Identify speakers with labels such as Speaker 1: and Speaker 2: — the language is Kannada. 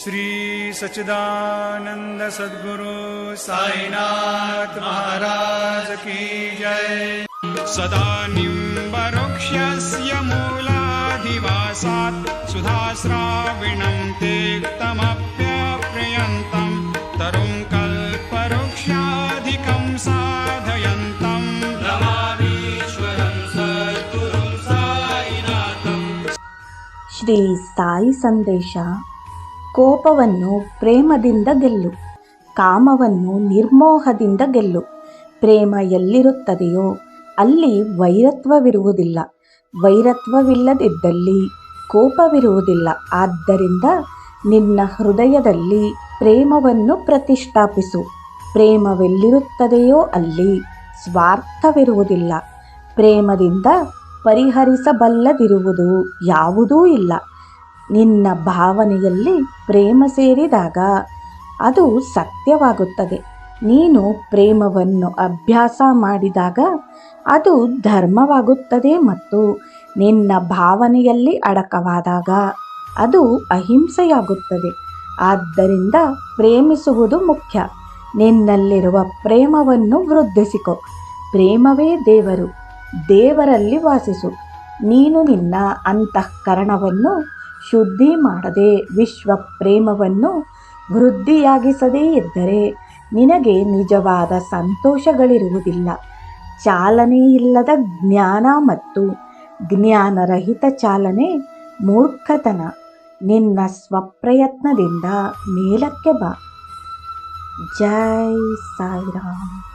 Speaker 1: श्रीसच्चिदानन्द सद्गुरु साईनाथ महाराज की जय। सदा निरुक्षस्य मूलाधिवासात् सुधाश्राविणम् ते तमप्यप्रयन्तम् तरुङ्कल्पवृक्षाधिकम् साधयन्तम्
Speaker 2: श्री साई सन्देशा ಕೋಪವನ್ನು ಪ್ರೇಮದಿಂದ ಗೆಲ್ಲು, ಕಾಮವನ್ನು ನಿರ್ಮೋಹದಿಂದ ಗೆಲ್ಲು. ಪ್ರೇಮ ಎಲ್ಲಿರುತ್ತದೆಯೋ ಅಲ್ಲಿ ವೈರತ್ವವಿರುವುದಿಲ್ಲ. ವೈರತ್ವವಿಲ್ಲದಿದ್ದಲ್ಲಿ ಕೋಪವಿರುವುದಿಲ್ಲ. ಆದ್ದರಿಂದ ನಿನ್ನ ಹೃದಯದಲ್ಲಿ ಪ್ರೇಮವನ್ನು ಪ್ರತಿಷ್ಠಾಪಿಸು. ಪ್ರೇಮವೆಲ್ಲಿರುತ್ತದೆಯೋ ಅಲ್ಲಿ ಸ್ವಾರ್ಥವಿರುವುದಿಲ್ಲ. ಪ್ರೇಮದಿಂದ ಪರಿಹರಿಸಬಲ್ಲದಿರುವುದು ಯಾವುದೂ ಇಲ್ಲ. ನಿನ್ನ ಭಾವನೆಯಲ್ಲಿ ಪ್ರೇಮ ಸೇರಿದಾಗ ಅದು ಸತ್ಯವಾಗುತ್ತದೆ. ನೀನು ಪ್ರೇಮವನ್ನು ಅಭ್ಯಾಸ ಮಾಡಿದಾಗ ಅದು ಧರ್ಮವಾಗುತ್ತದೆ ಮತ್ತು ನಿನ್ನ ಭಾವನೆಯಲ್ಲಿ ಅಡಕವಾದಾಗ ಅದು ಅಹಿಂಸೆಯಾಗುತ್ತದೆ. ಆದ್ದರಿಂದ ಪ್ರೇಮಿಸುವುದು ಮುಖ್ಯ. ನಿನ್ನಲ್ಲಿರುವ ಪ್ರೇಮವನ್ನು ವೃದ್ಧಿಸಿಕೊ. ಪ್ರೇಮವೇ ದೇವರು. ದೇವರಲ್ಲಿ ವಾಸಿಸು. ನೀನು ನಿನ್ನ ಅಂತಃಕರಣವನ್ನು ಶುದ್ಧಿ ಮಾಡದೆ ವಿಶ್ವ ಪ್ರೇಮವನ್ನು ವೃದ್ಧಿಯಾಗಿಸದೇ ಇದ್ದರೆ ನಿನಗೆ ನಿಜವಾದ ಸಂತೋಷಗಳಿರುವುದಿಲ್ಲ. ಚಾಲನೆಯಿಲ್ಲದ ಜ್ಞಾನ ಮತ್ತು ಜ್ಞಾನರಹಿತ ಚಾಲನೆ ಮೂರ್ಖತನ. ನಿನ್ನ ಸ್ವಪ್ರಯತ್ನದಿಂದ ಮೇಲಕ್ಕೆ ಬಾ. ಜೈ ಸಾಯಿರಾಮ್.